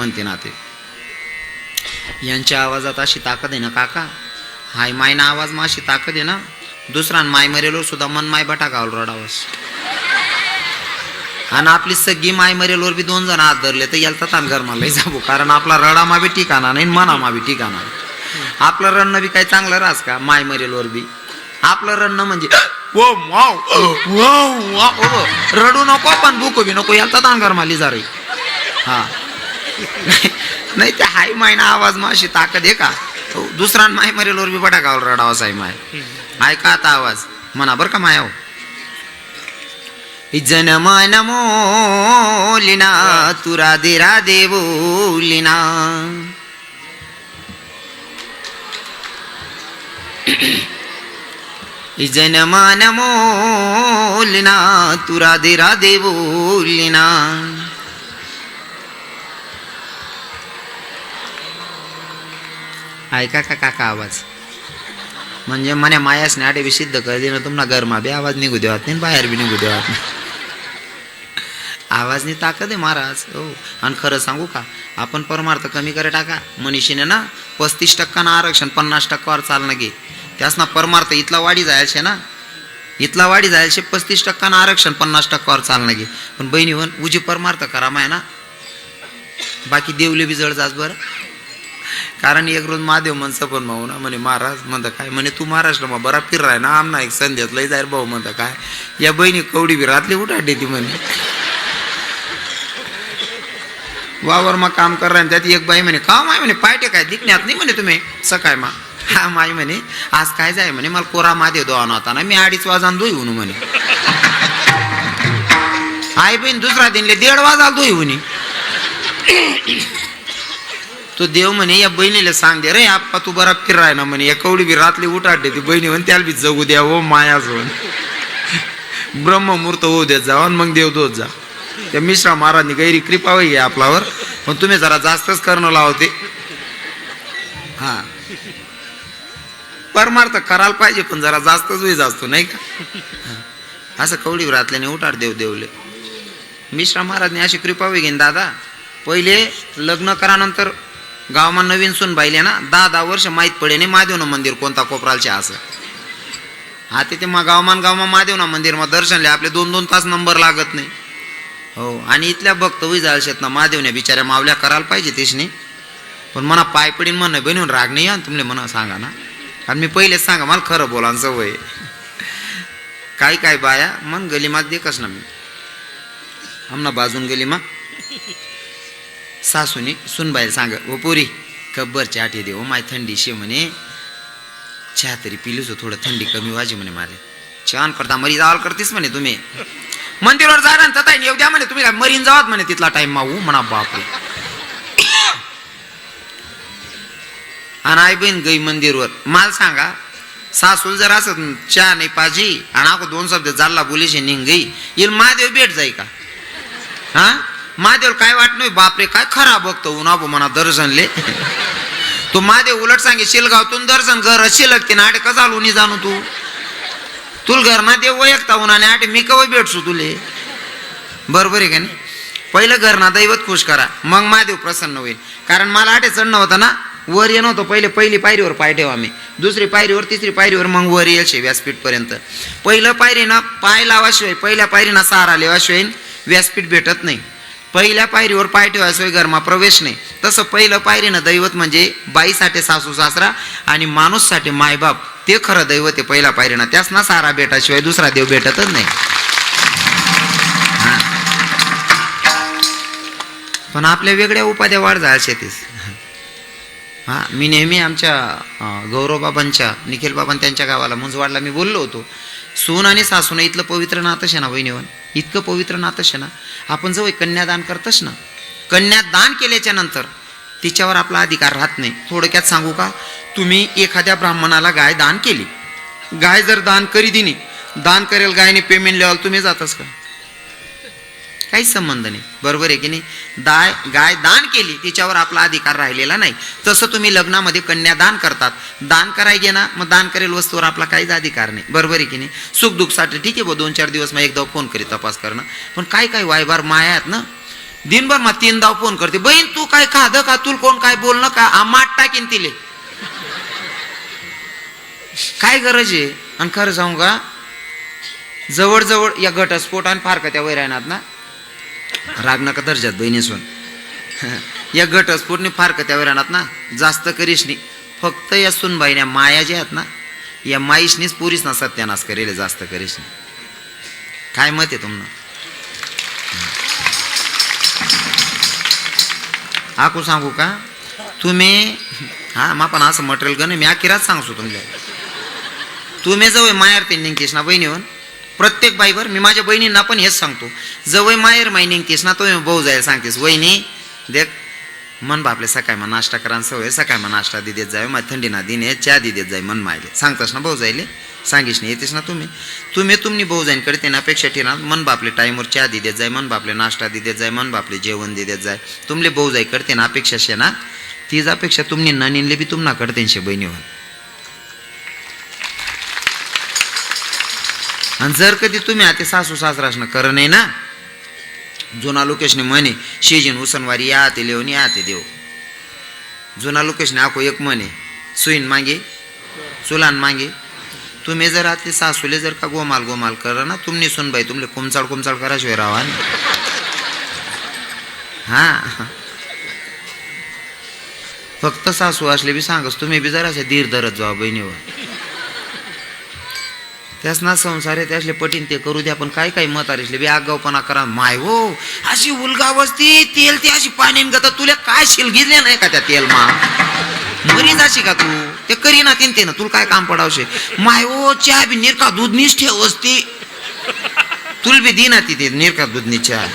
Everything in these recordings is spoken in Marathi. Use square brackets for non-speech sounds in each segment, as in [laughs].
म्हणते ना ते यांच्या आवाजात अशी ताकद आहे ना काका? हाय मायना आवाज मग अशी ताकद आहे ना? दुसरा माय मरेलो सुद्धा मन माय बटा गावल रडावस. आणि आपली सगळी माय मरेलोर बी दोन जण हात धरले तर याला ताण घर मला जाबो. कारण आपला रडामा बी ठिकाणा नाही मनामा बी ठिकाणा आपलं रडणं बी काही चांगलं राहस का माय मरेलोर बी? आपलं रडणं म्हणजे ओ वाव, वाव, ओ. रडू नको पण भूक बी नको याला ताण घर माली जा रे. हा. नाही ते हाय मायना आवाज माशी ताकद आहे का? दुसरा माय मरेलवर बी बटा गावल रडावास आहे माय. ऐका आता आवाज? म्हणा बरं का माया हो. जनमान मोलिना तुरा देरा देवोलिना जनमान मोलिना तुरा देरा देवोलिना ऐका का काका आवाज? म्हणजे मने मायासने आटे बी सिद्ध कर देणं तुम्हाला घरमा बी आवाज निघू देवात नाही बाहेर बी निघू देवात नाही. आवाजनी ताकद आहे महाराज हो. आणि खरं सांगू का आपण परमार्थ कमी करे टाका. मनीषीने ना पस्तीस टक्का आरक्षण पन्नास टक्कावर चालणं घे. त्यास ना परमार्थ इथला वाढी जायचे ना. इथला वाढी जायचे पस्तीस टक्का आरक्षण पन्नास टक्क्यावर चालणं घे. पण बहिणी होन उजी परमार्थ करा माय ना. बाकी देवले बी जड जास बरं. कारण एक रोज महादेव म्हणचं पण भाऊ ना म्हणे महाराज म्हणता काय? म्हणे तू महाराष्ट्र मग बरा फिराय ना आमना एक संध्यात लय जाईल भाऊ म्हणता काय? या बहिणी कवडी बी रातली उठाडली ती म्हणे. वावर मग काम करा त्यात एक बाई म्हणे का माय? म्हणे पायटे काय दिखण्यात नाही म्हणे तुम्ही सकाळ मा हा माय म्हणे आज काय जाय म्हणे मला कोरा महादेव दोन होता ना मी अडीच वाजान दोई म्हणू म्हणे. आई बहीण दुसरा दिनले दीड वाजाल दोई म्हणे तो देव म्हणे या बहिणीला सांग दे रे आप्पा तू बरा फिराय ना म्हणे. या कवडी बी रातली उठाडते ती बहिणी म्हणे त्याला बी जगू द्या हो माया सोन [laughs] ब्रह्ममुहूर्त होऊ देत जा मग देव दोत जा. त्या मिश्रा महाराजनी गैरी कृपा होई आहे आपल्यावर. पण तुम्ही जरा जास्तच करणं लावते. हा. परमार्थ करायला पाहिजे पण जरा जास्तच होई असतो नाही का? असं कवडी रातल्याने उठाड देव देवले. मिश्रा महाराजने अशी कृपा होई घेईन दादा. पहिले लग्न करानंतर गावमा नवीन सून बाईले ना दहा दहा वर्ष माहीत पडे नाही महादेवना मंदिर कोणता कोपरालचे असं. हा तिथे मग गावमान गावमा महादेवना मंदिर मग दर्शनले आपले दोन दोन तास नंबर लागत नाही. हो आणि इथल्या भक्त विजाल जायचेत ना महादेवने बिचाऱ्या मावल्या करायला पाहिजे तेचने पण मना पाय पडीन म्हणणं बहिणून राग नाही या तुमले म्हणा सांगा ना. कारण मी पहिलेच सांगा मला खरं बोला आणि सवय काय काय बाया मन गलीमात देखच ना मी. आमना बाजून गलीमा. सासूने सुनबाईला सांग ओ पोरी कब्बरची आठी देव माय थंडी शे म्हणे. चहा तरी पिलीच थोडं थंडी कमी वाजी म्हणे माले छान करता मरी जावाल करतीस म्हणे तुम्ही. मंदिरावर जा ना तथा येऊ द्या म्हणे तुम्ही काय मरीन जावात म्हणे तिथला टाइम माऊ म्हणा बापरे. [clears throat] आणि आई बहीण गई मंदिरवर. माल सांगा सासूल जर असं चहा नाही पाजी आणि ako दोन शब्द जाल्ला बोलीशे निघ गई येईल महादेव भेट जाई का? हा? महादेव काय वाट नाही बापरे काय खरा बघतो उन्हा म्हणा दर्शनले तू महादेव उलट सांगे शिलगावतून दर्शन घर शिलक ते नाटे का चालू नाही जाणू तू? तुल घर ना देव वयकता उन्हाने आटे मी कव भेटसू तुले? बरोबर आहे का नाही? पहिलं घर ना दैवत खुश करा मग महादेव प्रसन्न होईल. कारण मला आटे चढणं होतं ना वर ये नव्हतं पहिले पहिली पायरीवर पाय ठेवा आम्ही दुसरी पायरीवर तिसरी पायरीवर मग वर येईल व्यासपीठपर्यंत. पहिलं पायरीनं पाय लावाशिवाय पहिल्या पायरीनं सहारा लेवाशिवाय व्यासपीठ भेटत नाही. पहिल्या पायरीवर पाय ठेवाशिवाय घरमा प्रवेश नाही. तसं पहिलं पायरीनं दैवत म्हणजे बाईसाठी सासू सासरा आणि माणूससाठी मायबाप ते खरं दैवत आहे पहिल्या पायरीनं त्याच ना सारा भेटाशिवाय दुसरा देव भेटतच नाही. हा. पण आपल्या वेगळ्या उपाध्या वाढ झाल्या शेतीस. हा. मी नेहमी आमच्या गौरवबाबांच्या निखिल बाबां त्यांच्या गावाला मुंजवाडला मी बोललो होतो. सून आणि सासून इथलं पवित्र नातश आहे ना बहिणीवन इतकं पवित्र नातश आहे ना आपण जवळ कन्यादान करतच ना? कन्यादान केल्याच्यानंतर तिच्यावर आपला अधिकार राहत नाही. थोडक्यात सांगू का? तुम्ही एखाद्या ब्राह्मणाला गाय दान केली. गाय जर दान करी दिली दान करेल गायने पेमेंट लेवल तुम्ही जातच का? काहीच संबंध नाही. बरोबर आहे की नाही? दाय गाय दान केली तिच्यावर आपला अधिकार राहिलेला नाही. तसं तुम्ही लग्नामध्ये कन्यादान करतात. दान कराय गे ना मग दान करेल वस्तूवर आपला काहीच अधिकार नाही. बरोबर आहे की नाही? सुख दुःखसाठी ठीक आहे बा दोन चार दिवस मग एकदा फोन करी तपास करणं. पण काय काय वायभार माया आहेत ना? दिनभर मग तीन दाव फोन करते बहीण तू काय खाद का तुल कोण काय बोलणं का आ, टाकीन तिले. काय गरज आहे? आणि खरं सांगू का? जवळजवळ या घटस्फोट आणि फारकत्या वैरायनात ना? राग नका दर्जात बहिणीसून या घटस्फोटने फारकत्या राहणार ना? जास्त करीशनी फक्त या सुनबाईने माया ज्या आहेत ना या माईशनीच पुरीच ना सत्यानाश करेल जास्त करीशनी काय मत आहे तुम्हाला आकू सांगू का? तुम्ही हा मा पण असं मटेरियल गण मी अकिराच सांगतो तुमच्या तुम्ही जवळ माहेर ते निंकेश ना बहिणीवर प्रत्येक बाईवर मी माझ्या बहिणींना पण हेच सांगतो. जवळ माहेर माई निघतेस ना तो भाऊ जायला सांगतेस वहिनी देख मन बापले सकाळ मग नाश्ता करा सवय सकाळ मग नाश्ता दिदेत जाय मग थंडी ना दिने चहा दिदेत जाय मन मायले. सांगतास ना भाऊ जायले? सांगीस नाही येतेस ना तुम्ही? तुम्ही तुम्ही भाऊ जाईन कडे ना अपेक्षा ठेवणार मन बापले टाईमवर चहा दिदेत जाय मन बापले नाश्ता दिदेत जाय मन बापले जेवण दिदेत जाय. तुमले भाऊ जाई करते ना अपेक्षा शे ना? तीच अपेक्षा तुम्ही ननीनले बी तुम्हाला करते शे बहिणीवर. आणि जर कधी तुम्ही आता सासू सासरासनं कर नाही ना जुना लोकेशने म्हणे शेजीन उसनवारी या ते लेऊन या ते देव. जुना लोकेशने आखो एक म्हणे सुईन मागे चुलान मागे. तुम्ही जर आतले सासूले जर का गोमाल गोमाल करा ना तुम्ही सुनबाई तुमले कुमचाळ कुमचाळ कराशिवाय राहा ना. हा. फक्त सासू असले बी सांगस तुम्ही बी जरा धीर धरत जावा बहिणीवर. त्याच ना संसार आहे त्यासले पटीन ते करू द्या पण काय काय मत आले बी आगावपणा करा. माय हो अशी उलगा बसती तेल ती अशी पाणी गत तुला काय शिलगिजले नाही का त्या तेल मा मरी जाशी का तू? ते करी ना तीन ते ना तुला काय काम पडावशे? माय हो चहा बी निरका दूध निस ठेवस ती तुला बी दिना ती ते निरका दूधनी चहा.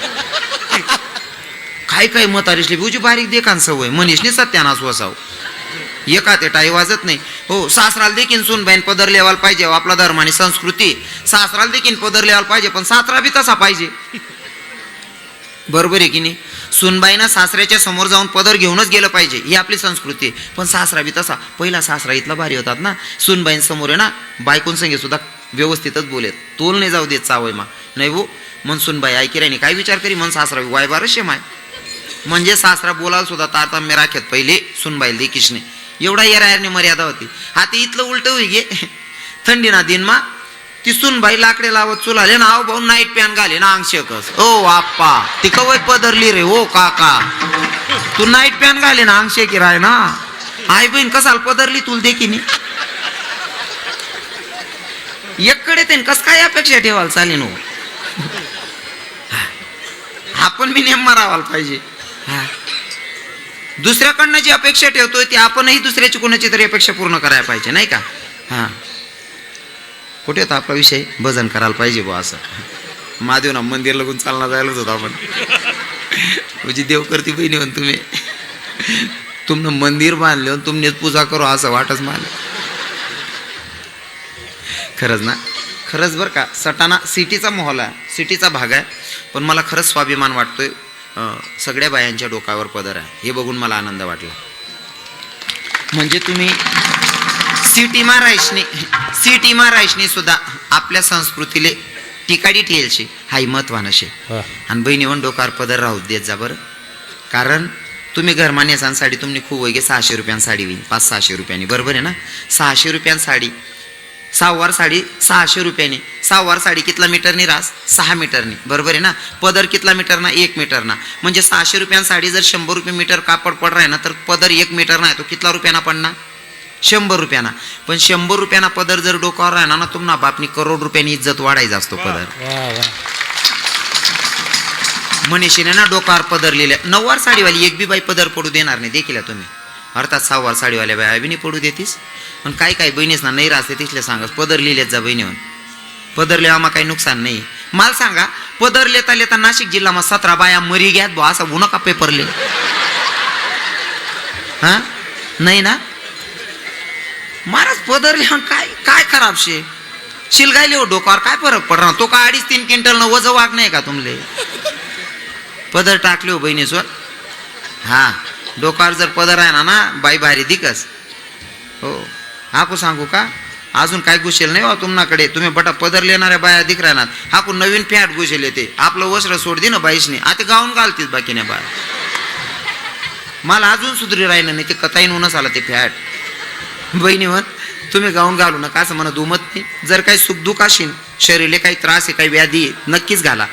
काय काय मत आले उजी बारीक देखान सवय. मनीषने सत्यानाश वसाव. एका ते टाई वाजत नाही. हो सासराला देखील सुनबाईन पदर लेवायला पाहिजे हो, आपला धर्म आणि संस्कृती. सासराला देखील पदर लेवायला पाहिजे पण सासरा बी तसा पाहिजे. बरोबर आहे की नाही? सुनबाईनं सासऱ्याच्या समोर जाऊन पदर घेऊनच गेलं पाहिजे ही आपली संस्कृती आहे. पण सासरा बी तसा पहिला सासरा इथला भारी होतात ना. सुनबाईन समोर आहे ना बायकून संगे सुद्धा व्यवस्थितच बोलेत. तोल नाही जाऊ देत चावय मा. नाही हो मन सुनबाई ऐकी राहिनी काय विचार करी? मन सासरा वाय बारशे माय. म्हणजे सासरा बोलायला सुद्धा तारतम्य राखेत पहिले सुनबाईल किशने एवढा येरायरने मर्यादा होती. आता इथलं उलट होई गे. थंडी ना दिनमा ती सुनबाई लाकडे लावत चुलाले ना आव भाऊ नाईट पॅन घाले ना अंगशेकच ओ आप्पा ती कवय पदरली रे ओ काका. तू नाईट पॅन घाले ना अंगशेकी राय ना. आई बहीण कसाल पदरली तुला देखील एककडे ते कस काय अपेक्षा ठेवायला चालेल हो आपण बी नेम मारावाला पाहिजे. हा दुसऱ्याकडनं जी अपेक्षा ठेवतोय ती आपणही दुसऱ्याची कोणाची तरी अपेक्षा पूर्ण करायला पाहिजे नाही का? हां. कुठे होता आपला विषय? भजन करायला पाहिजे बुवा असं. महादेव ना मंदिर लगून चालना जायलाच होता आपण. तुझी देव करती बहिणी म्हण तुम्ही. तुमनं मंदिर बांधले आणि तुमनेच पूजा करू असं वाटच मानलं. खरंच ना? खरंच बरं का सटाणा सिटीचा माहोल आहे सिटीचा भाग आहे. पण मला खरंच स्वाभिमान वाटतोय सगळ्या बायांच्या डोकावर पदर आहे. हे बघून मला आनंद वाटला. म्हणजे तुम्ही सिटी महाराष्ट्रने सिटी महाराष्ट्रने सुद्धा आपल्या संस्कृतीले टिकाडी ठेलशी हाही महत्वानं शे. आणि बहिणी पण डोकार पदर राहू देत जा बरं. कारण तुम्ही घरमान्य असाल साडी तुम्ही खूप वैगे सहाशे रुपयान साडी होईल पाच सहाशे रुपयांनी. बरोबर आहे ना? सहाशे रुपयान साडी सहावार साडी सहाशे रुपयाने. सहावार साडी कितला मीटरनी रास सहा मीटरनी. बरोबर आहे ना? पदर कितला मीटर ना एक मीटर ना म्हणजे सहाशे रुपयान साडी जर शंभर रुपये मीटर कापड पड आहे ना तर पदर एक मीटर नाही तो कितला रुपयाना पडना शंभर रुपयाना. पण शंभर रुपयाना पदर जर डोक्यावर राहणार ना तुम्हाला बापनी करोड रुपयानी इज्जत वाढायचा असतो पदर. मनीषीने ना डोकावर पदर लिहिले. नऊवार साडीवाली एक बी बाई पदर पडू देणार नाही. देखील तुम्ही. अर्थात सहावार साडीवाल्या बाया बी नाही पडू देतीस. पण काय काय बहिणीस ना नाही राहते तिथले सांगस पदर लिहिलेत जा बहिणीवर पदर आम्हा काही नुकसान नाही. मला सांगा पदर लेता लेता नाशिक जिल्हामा सतरा बाया मरी घ्यात बा असा गुन्हा का पेपरले हा? नाही ना? महाराज पदर लिहा काय काय खराब शे? शिलगायले हो डोकावर काय फरक पडणार? तो का अडीच तीन क्विंटल न वज वाग नाही का तुमले? पदर टाकले हो बहिणीसवर. हा. डोकावर जर पदर आहे ना ना बाई भारी दिकस. हो. हाकू सांगू का? अजून काय घुसेल नाही हो बा तुम्हाकडे तुम्ही बटा पदर लेणाऱ्या बाया दिख राहणार हाकू नवीन फॅट घुसेल येते. आपलं वस्त्र सोड दे ना बाईसने आता गाऊन घालतीस बाकीने बाया मला अजून सुधरी राहिलं नाही ते कथाईन नच आला ते फॅट. बहिणी म्हण तुम्ही गाऊन घालू नका असं म्हणत दुमत नाही जर काही सुखदुख असेल शरीरले काही त्रास आहे काही व्याधी आहे, नक्कीच घाला.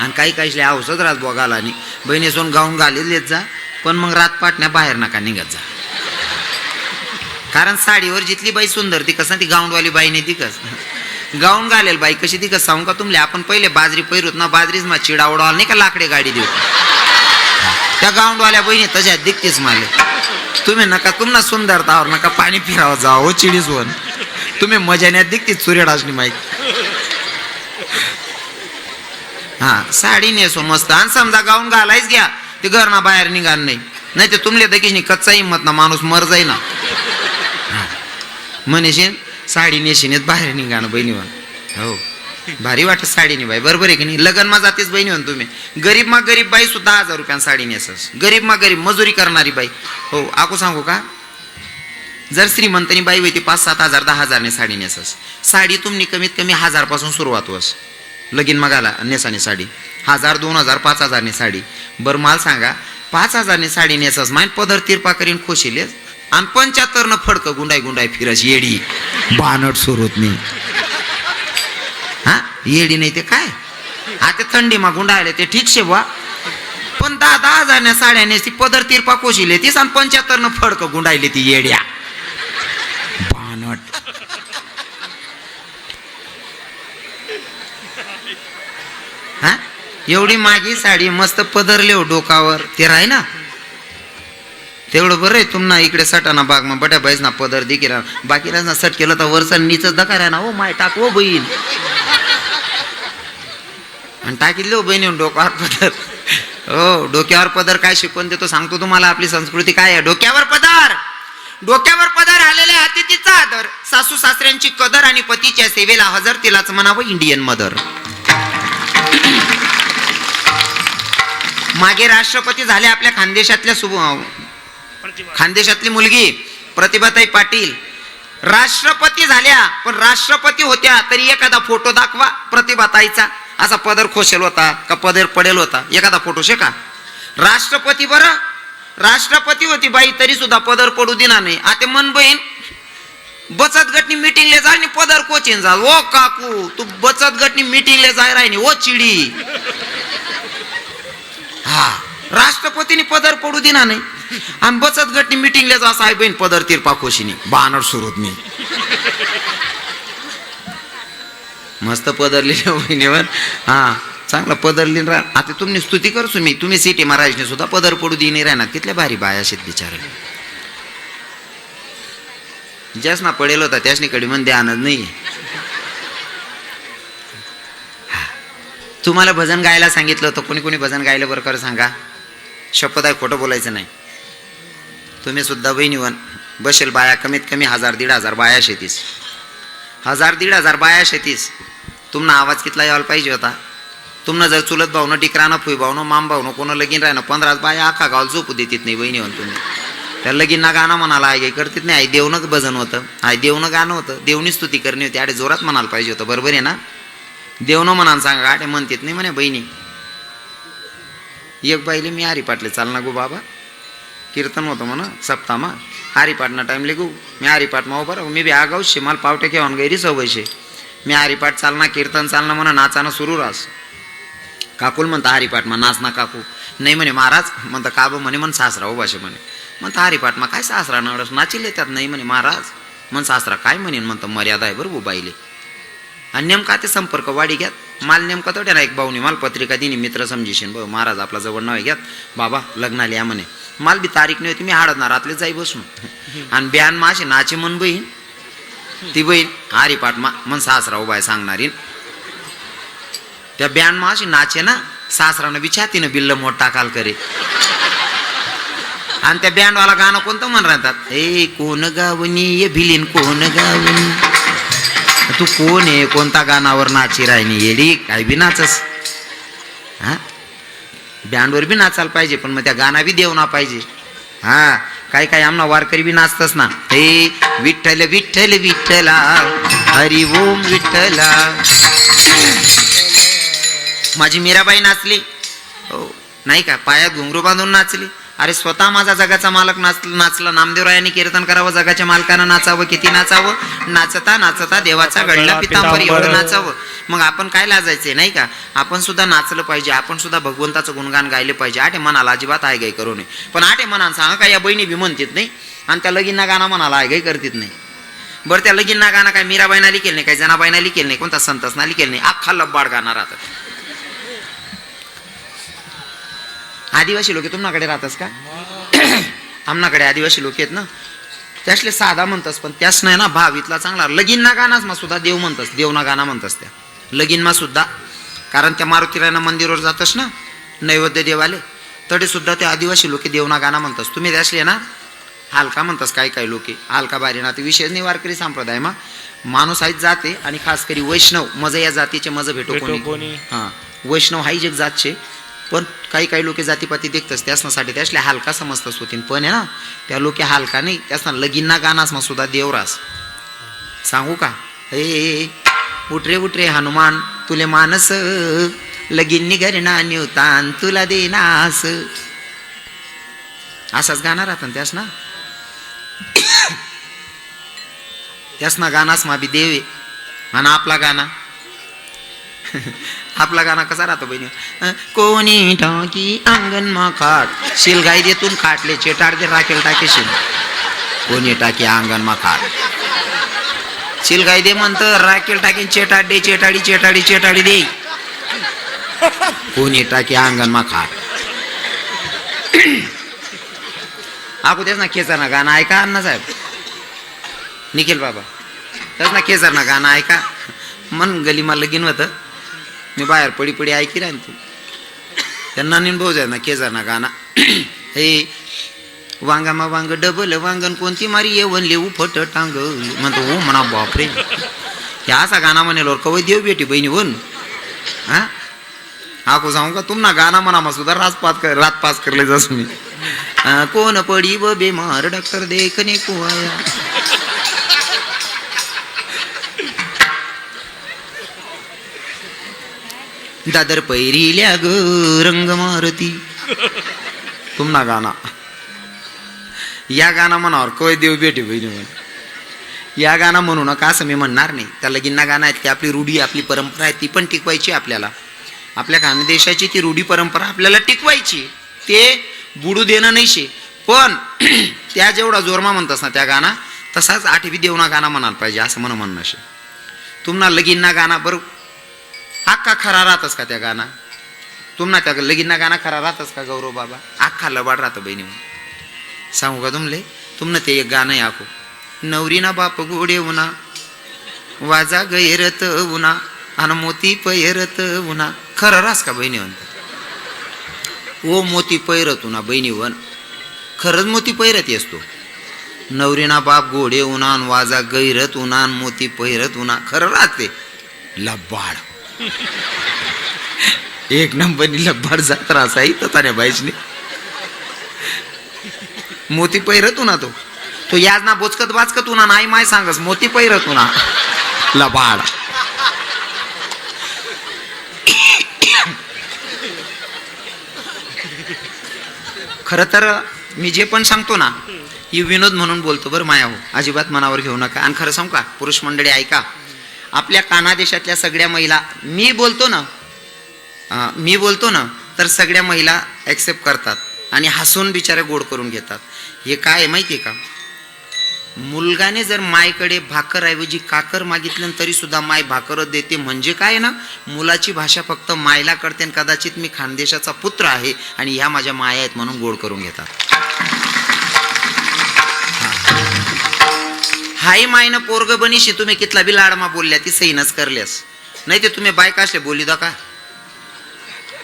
आणि काही काही औषध राहत बुवा आणि बहिणी सोन गाऊन घालेल जा पण मग रात पाटण्या बाहेर नका निघत जा. कारण साडीवर जिथली बाई सुंदर ती कसं ती गाऊंडवाली बाई नाही ती कस. गाऊन घालेल बाई कशी ती कसं सांगू का तुमले आपण पहिले बाजरी पैरूत ना बाजरीच मा चिडा उडवाल नाही का लाकडे गाडी देऊ त्या गाऊंडवाल्या बहिणी तशा दिखतेच माले तुम्ही नका तुम्हाला सुंदरतावर नका पाणी फिरावं जा हो चिडीच वन तुम्ही मजाण्यात दिखतीच सूर्यडासनी माहिती हा साडी नेसो मस्त. आणि समजा गाऊन घालायच घ्या ते घरना बाहेर निघाल नाही. नाही ते तुमले दकीच कच्चा हिंमत ना माणूस मर जाई ना. म्हणेशीन साडी नेशीनेच बाहेर निघाणं बहिणीवर. हो. भारी वाटत साडीने बाई बरोबर आहे की नाही? लग्न मा जातेच बहिणी हो म्हणून तुम्ही. गरीब मा गरीब बाई सुद्धा हजार रुपयान साडी नेसस. गरीब मा गरीब मजुरी करणारी बाई. हो आकू सांगू का? जर श्रीमंतनी बाई होती पाच सात हजार दहा हजारने साडी नेसस. साडी तुम्ही कमीत कमी हजारपासून सुरुवात होस लगीन मगाला नेसाने साडी. हजार दोन हजार पाच हजारने साडी. बरं मला सांगा पाच हजारने साडी नेसस माय पदर तिरपा करीन खोशिलेस आणि पंच्याहत्तर न फडक गुंडाय गुंडाय फिरस येडी. बानट सुरूत नाही हा? येडी नाही ते काय? आता थंडी मा गुंडायले ते ठीक शे बा पण दहा दहा हजारने साड्या नेसती पदर तिरपा कोशिले तीस आणि पंच्याहत्तर न फडक गुंडायले ती येड्या बानट हा एवढी मागी साडी मस्त पदरले हो डोकावर. ते राही ना? तेवढं बरं आहे तुम्हाला इकडे सटाना बाग मग बट्या बाईस ना पदर दिकी बाकी ना सट केलं तर वरचा नीच दकाऱ्या ना ओ माय टाक बहीण. आणि टाकीतले हो बहिणी डोक्यावर पदर. हो डोक्यावर पदर काय शिकवून देतो सांगतो तुम्हाला आपली संस्कृती काय आहे? डोक्यावर पदर. डोक्यावर पदर आलेल्या अतिथीचा आदर. सासू सासऱ्यांची कदर आणि पतीच्या सेवेला हजर तिलाच म्हणावं इंडियन मदर. मागे राष्ट्रपती झाले आपल्या खानदेशातल्या सुब खानदेशातली मुलगी प्रतिभाताई पाटील. राष्ट्रपती झाल्या पण राष्ट्रपती होत्या तरी एखादा फोटो दाखवा प्रतिभाताईचा. असा पदर खोशेल होता का पदर पडेल होता? एखादा फोटो शे का राष्ट्रपती बरं. राष्ट्रपती होती बाई तरी सुद्धा पदर पडू दिना नाही. आता मन बहीण बचत गटनी मिटिंगले जाय आणि पदर कोचीन जा ओ काकू तू बचत गटनी मिटिंगले जाय राहिनी ओ चिडी. हा. राष्ट्रपतीने पदर पडू दिना नाही. आणि बचत गटनी मिटिंगला जा साहेब बहीण पदर तिरपा खोशीनी बानर होत मी. मस्त पदर लिहिले बहिणीवर हा चांगला पदर लिहिन राहा. आता तुम्ही स्तुती करसू मी. तुम्ही सिटी महाराजने सुद्धा पदर पडू दिने राहणार. कितल्या भारी बाया शेत बिचारे. ज्यास ना पडेल होता त्यासनी कडे मन ध्यानच नाही तुम्हाला भजन गायला सांगितलं होतं. कोणी कोणी भजन गायलं बरं खरं सांगा? शपथ आहे खोटं बोलायचं नाही. तुम्ही सुद्धा बहिणीवन बसेल बाया कमीत कमी हजार दीड हजार बाया शेतीस. हजार दीड हजार बाया शेतीस. तुमना आवाज कितला यायला पाहिजे होता? तुम्हाला जर चुलत भावनं टिकरानं फुई भावनं माम भावनं कोणा लगीन राहणं पंधरा बाया आखा गाव झोपू देतीत नाही बहिणी तुम्ही. त्या लगीन गाणं म्हणाला आई करतीत नाही. आई देवनं भजन होतं. आई देवनं गाणं होतं. देवनी स्तुती करणी होती. आडे जोरात म्हणायला पाहिजे होतं. बरोबर आहे ना? देवनं म्हणान सांगा गाठे म्हणतात नाही म्हणे बहिणी. एक बाईले मी हरी पाटले चाल ना गो बाबा. कीर्तन होतं म्हणा सप्तामा हरिपाटना टाइम लेगू मी हरिपाटमा उभा राहू मी बी आगाऊ शे मला पावटे घेऊन गैरी सवय शे मी हरिपाठ चालना कीर्तन चालना म्हणा नाचानं सुरू रास. काकूल म्हणता हरिपाठमा नाच नाचना काकू. नाही म्हणे महाराज म्हणता का बं? म्हणे म्हण सासरा उभा शे म्हणे. म्हणता हरिपाठमा काय सासरा नडस? नाचिले त्यात नाही म्हणे महाराज म्हण सासरा काय म्हणेन? म्हणतं मर्यादा आहे बरं बाईले. आणि नेमका ते संपर्क वाढी घ्यात. माल नेमका तो ना एक भाऊनी माल पत्रिका दिनी मित्र समजीशीन. बघ महाराज आपला जवळ नाव घ्यात. बाबा लग्नाला या म्हणे. माल बी तारीख नाही होती मी हाडणार रातले जाई बसून. आणि बिहान माशी नाचे मन बहीण. ती बहीण हारी पाठ मा मन सासरा उभा आहे सांगणारी त्या ब्यान माशी नाचे ना सासरानं बिछातीनं बिल्ल मोठ टाकाल करे. आणि त्या बँडवाला गाणं कोणतं म्हण राहतात? ए कोण गावनी ये भिलीन कोण गावनी? तू कोण आहे? कोणता गाणावर नाची राहिनी येडी? काय बी नाचस. हा? बँडवर बी नाचायला पाहिजे पण मग त्या गाणा बी देऊ ना पाहिजे. हा? काय काय आमना वारकरी बी नाचतस ना. हे विठ्ठल विठ्ठल विठ्ठला हरी ओम विठ्ठला. माझी मीराबाई नाचली. हो नाही का? पायात घुंगरू बांधून नाचली. अरे स्वतः माझा जगाचा मालक नाच नाचला. नामदेवरायांनी कीर्तन करावं जगाच्या मालकानं नाचावं किती नाचावं? नाचता नाचता देवाचा गळला पितांबर एवढं नाचावं. मग आपण काय लाजायचंय नाही का? आपण सुद्धा नाचलं पाहिजे आपण सुद्धा भगवंताचं गुणगान गायले पाहिजे. आठे मनाला अजिबात आय गाय करू नये. पण आठे मनानं सांगा का या बहिणी बी म्हणतात नाही आणि त्या लगीनना गाणं मनाला आय गाय करतात नाही. बरं त्या लगीनना गाणं काय मीराबाईना लिखेल नाही काय जनाबाईना लिखेल नाही कोणता संतसना लिखेल नाही. अख्खा लब्बाड गाणं राहतात आदिवासी लोक तुमच्याकडे राहतस का? [clears throat] आमनाकडे आदिवासी लोक आहेत ना? त्यासले साधा म्हणतस पण त्यास नाही ना भाव इथला चांगला. लगीनना गाणाच मा सुद्धा देव म्हणतस देवना गाणं म्हणतस त्या. लगीनमा सुद्धा. कारण त्या मारुतीरायना मंदिरावर जातस ना नैवेद्य देवाले तरी सुद्धा ते आदिवासी लोक देवना गाणं म्हणतस. तुम्ही त्यासले ना हालका म्हणतस काय काय लोक. हालका बारी ना ते विशेष नाही वारकरी संप्रदाय मा माणूस आहेत जाते आणि खास करी वैष्णव मज या जातीचे मज भेटो कोणी. हा. वैष्णव हाही जग जातचे. पण काही काही लोक जातीपाती देखतस त्यासनासाठी त्यासले हालका समजतस होतीन. पण आहे ना त्या लोके हालका नाही. त्यासना लगीनना गानास मग सुद्धा देवरास सांगू का? हे उठरे उठरे हनुमान. तुले मानस. लगीन घरना न्यूतान. तुला देनास. असाच गाणं राहतं ना त्यास ना? [coughs] त्यास ना गानास मा बी देवे. म्हणा आपला गाणा. [laughs] आपला गाणं कसा राहतो बहिणी? कोणी टाकी अंगण मा खाट. शिलगाई देतून खाटले चेटाड दे राखेल टाकेशील कोणी टाकी अंगण मा खाट. शिलगाई दे म्हणत राखेल टाकीन चेटाड दे चेटाडी चेटाडी चेटाडी दे. कोणी टाकी अंगण मा खाट. आकू तेच ना खेचा ना गाणं ऐका अण्णा साहेब. निखिल बाबा तेच ना केसर ना गाणं ऐका. मन गली मला लगीन होतं. मी बाहेर पडी पडी ऐकी राहीन तू. त्यांना निन जाय ना केसर ना [clears throat] हे वांगामा वांग डबल वांगण कोणती मारी येवन लेऊ फट टांग. म्हणतो हो म्हणा बापरे. ह्या असा गाणं म्हणेल कवय देव बेटी बहिणी वन हा? आको सांगू का तुम ना म्हणा सुद्धा रात पास कर रात पास करले जस मी. कोण पडी ब बेमार डॉक्टर देखने कुवाया. दादर पैरील्या ग रंग मारती. तुमना गाणा. या गाणं म्हणावर कोय देव भेटे बहिणी म्हण. या गाणं म्हणू नका असं मी म्हणणार नाही. त्या लगीनना गाणं आहेत की आपली रूढी आपली परंपरा आहे ती पण टिकवायची आपल्याला. आपल्या खानदेशाची ती रूढी परंपरा आपल्याला टिकवायची ते बुडू देणं नाही शे पण [clears throat] त्या जेवढा जोरमा म्हणतास ना त्या गाणं तसाच आठवी देवना गाणं म्हणायला पाहिजे असं म्हणून म्हणणं शे तुम्हाला लगीनना गाणं बरं अख्खा खरा राहतस का त्या गाणं? तुम्हाला त्या लगीना गाणं खरा राहतस का गौरव बाबा? अख्खा लबाड राहतं बहिणी म्हणून. सांगू का तुमले? तुमनं ते एक गाणं आहे आखो नवरीना बाप गोडे उना वाजा गैरत उना आणि मोती पैरत उना खरं रास का बहिणी म्हणतात ओ मोती पैरत उना बहिणी वन खरंच मोती पैरत असतो नवरीना बाप गोडे उन्हान वाजा गैरत उन्हान मोती पैरत उन्हा खरं राहते. लबाड. एक नंबरनी लब्बाड जात रासाई तताने बाईचने मोती पैरत उन्हा तो. तो याज ना बोचकत वाचकत उना नाही माय सांगस मोती पैरत उना लबाड. खर तर मी जे पण सांगतो ना ही विनोद म्हणून बोलतो बरं माया हो अजिबात मनावर घेऊ नका. आणि खरं सांगू का पुरुष मंडळी ऐका. आपल्या कानादेशातल्या सगळ्या महिला मी बोलतो ना मी बोलतो ना तर सगळ्या महिला ॲक्सेप्ट करतात आणि हसून बिचारे गोड करून घेतात. हे काय आहे माहिती आहे का? मुलगाने जर मायकडे भाकरऐवजी काकर मागितलं तरी सुद्धा माय भाकरच देते म्हणजे काय ना मुलाची भाषा फक्त मायला करते आणि कदाचित मी खानदेशाचा पुत्र आहे आणि ह्या माझ्या माया आहेत म्हणून गोड करून घेतात. हाय मायनं पोरग बनीशी तुम्ही कितला बी लाडमा बोलल्या ती सहीनच करल्यास. नाही ते तुम्ही बायका असले बोली दा का?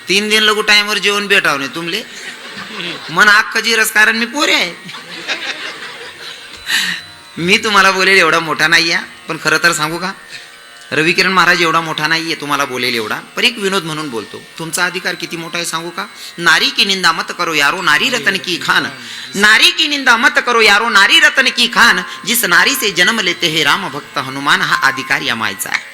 तीन दिन लगू टाइमवर जेवण भेटाव नाही तुमले? मन अख्ख जिरस कारण मी पोरे आहे. मी तुम्हाला बोलेल एवढा मोठा नाही आहे पण खरं तर सांगू का? रविकिरण महाराज एवढा मोठा नाहीये तुम्हाला बोलेल एवढा. पण एक विनोद म्हणून बोलतो. तुमचा अधिकार किती मोठा आहे सांगू का? नारी की निंदा मत करो यारो नारी रतन की खान. नारी की निंदा मत करो यारो नारी रतन की खान. जिस नारी से जन्म लेते हे राम भक्त हनुमान हा अधिकार यमायचा आहे.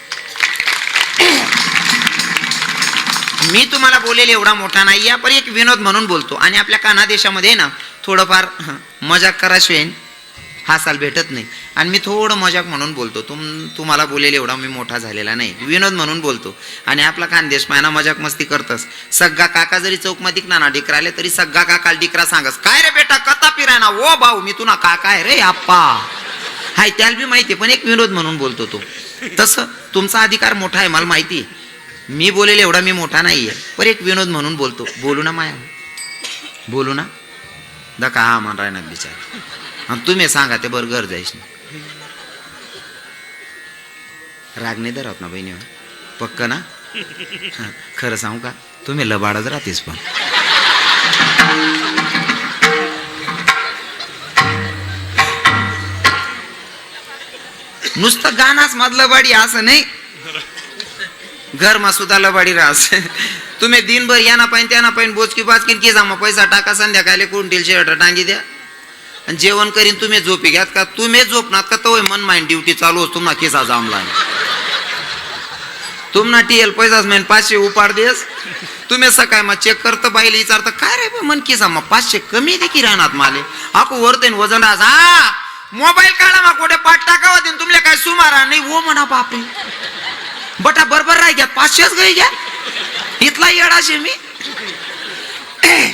मी तुम्हाला बोलेल एवढा मोठा नाही आहे पण एक विनोद म्हणून बोलतो. आणि आपल्या कानादेशामध्ये ना थोडंफार मजाक कराशिवाय हासाल भेटत नाही. आणि मी थोडं मजाक म्हणून बोलतो. तुम तुम्हाला बोलेल एवढा मी मोठा झालेला नाही. विनोद म्हणून बोलतो. आणि आपला खानदेश मायना मजाक मस्ती करतस. सग्गा काका जरी चौकमध्ये नाना डिकरा आले तरी सग्गा काका डिकरा सांगस काय रे बेटा कथा पिराय ना ओ भाऊ मी तुला काका आहे रे आप्पा. हाय त्याला बी माहिती आहे, पण एक विनोद म्हणून बोलतो तो. तसं तुमचा अधिकार मोठा आहे मला माहिती आहे. मी बोलेल एवढा मी मोठा नाहीये. पण एक विनोद म्हणून बोलतो. बोलू ना माया? बोलू ना? दका हा मान राहणार बिचार. आणि तुम्ही सांगा ते बरं घर जायच ना. राग नाही धरत ना बहिणी हो. पक्क ना? खरं सांगू का? तुम्ही लबाडच राहतेस पण. नुसतं गाणाच मधलं लबाडी असं नाही. घरमा सुद्धा लबाडी राहस तुम्ही दिनभर या ना पाहिजे त्या ना पाहिजे बोचकी बाचकी की जामा पैसा टाका संध्याकाळी कुंटील शेवट टांगी द्या. आणि जेवण करीन तुम्ही झोपी घ्यात का? तुम्ही झोपणार का? तो मन माइंड ड्युटी चालू असतो ना किसा जामला तुम्हाला टीएल पैसाच मेन पाचशे उपाड देस. तुम्ही सकाळ मग चेक करतं बाईला विचारतं काय रे मन किसा मग पाचशे कमी दे की राहणार माले? आको वरते वजन आज हा मोबाईल काढा मग कुठे पाठ टाकावा देईन तुमले काय सुमारा नाही हो म्हणा बापे बटा बरोबर राही घ्या पाचशेच गई घ्या. इथला येडाशे मी. [clears throat]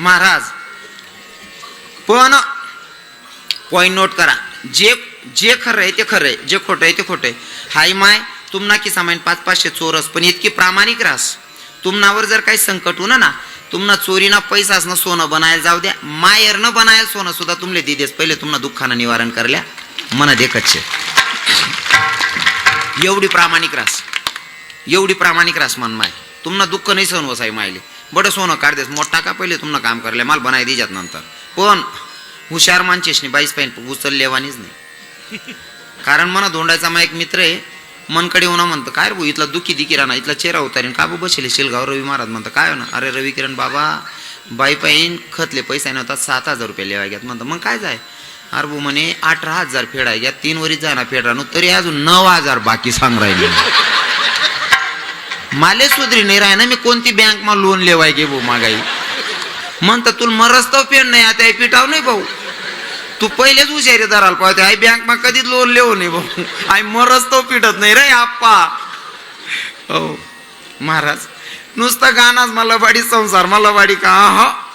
महाराज पण पॉईंट नोट करा? जे जे खरं आहे ते खरं आहे. जे खोटं आहे ते खोटं आहे. हाय माय तुमना की सामान पाच पाचशे चोरस पण इतकी प्रामाणिक रास तुम्हावर जर काही संकट होणं ना तुम्हाला चोरीना पैसाच ना सोनं बनायला जाऊ द्या. मायर न बनायला सोनं सुद्धा तुमले दिदेस पहिले तुम्हाला दुःखानं निवारण करल्या. मना देखतचे एवढी प्रामाणिक रास एवढी प्रामाणिक रास मन माय. तुमना दुःख नाही सहन वसाई मायले. बडं सोनं काढदेस मोठा का पहिले तुम्हाला काम करले माल बनाय दिजात नंतर. पण हुशार मानचेशनी बाईस पाहिन उचललेवानीच नाही. कारण म्हणा धोंडाचा मा एक मित्र आहे मनकडे होणं म्हणतं काय रे भाऊ इथला दुःखी दिकी राहणार इथला चेहरा उतारीन का बो बसले शिलगाव रवी महाराज म्हणतं काय होणार अरे रवी किरण बाबा बाई पाहिन खतले पैसा नव्हता सात हजार रुपये लेवाय घ्यात म्हणतं मग काय जाय? अरे भाऊ म्हणे अठरा हजार फेडाय घ्या तीन वरीच जाय ना फेड राहणं तरी अजून नऊ हजार बाकी सांग राहिले माले सुधरी नाही राह ना मी कोणती बँक मा लोन लेवाय गे भाऊ मागाई. म्हणता तुला मरस्तव पेन नाही आता हे पिटाव नाही भाऊ. तू पहिलेच हुशारी धराल पाहिजे आई बँक मग कधीच लोन लिहो नाही भाऊ. [laughs] आई तो पिटत नाही रे आप्पा. हो महाराज नुसतं गाणाच मला बाडी संसार मला बाडी का? हा?